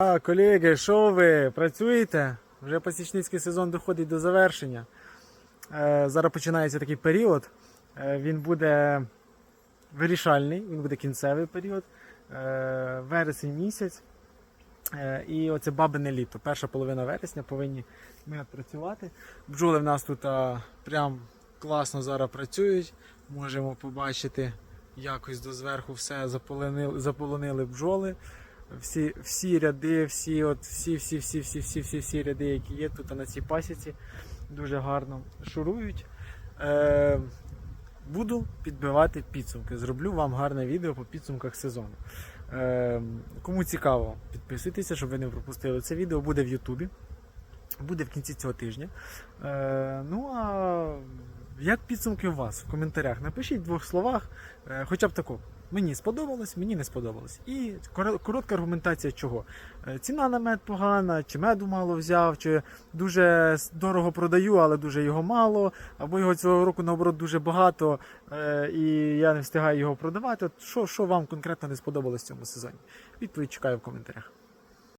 А, колеги, що ви працюєте? Вже посічницький сезон доходить до завершення. Е, зараз починається такий період. Е, він буде вирішальний, він буде кінцевий період. Е, вересень місяць. І оце бабине літо. Перша половина вересня повинні ми працювати. Бджоли в нас тут а, прям класно зараз працюють. Можемо побачити якось до зверху все заполонили, заполонили бджоли. Всі, всі ряди, всі, от, всі, всі, всі, всі, всі, всі, всі ряди, які є тут на цій пасіці, дуже гарно шурують. Е, буду підбивати підсумки. Зроблю вам гарне відео по підсумках сезону. Е, кому цікаво, підписуйтеся, щоб ви не пропустили це відео. Буде в Ютубі. Буде в кінці цього тижня. Е, ну а як підсумки у вас в коментарях? Напишіть в двох словах, е, хоча б тако. Мені сподобалось, мені не сподобалось. І кор- коротка аргументація чого. Е, Ціна на мед погана, чи меду мало взяв, чи дуже дорого продаю, але дуже його мало, або його цього року наоборот дуже багато, е, і я не встигаю його продавати. От що, що вам конкретно не сподобалось в цьому сезоні? Відповідь чекаю в коментарях.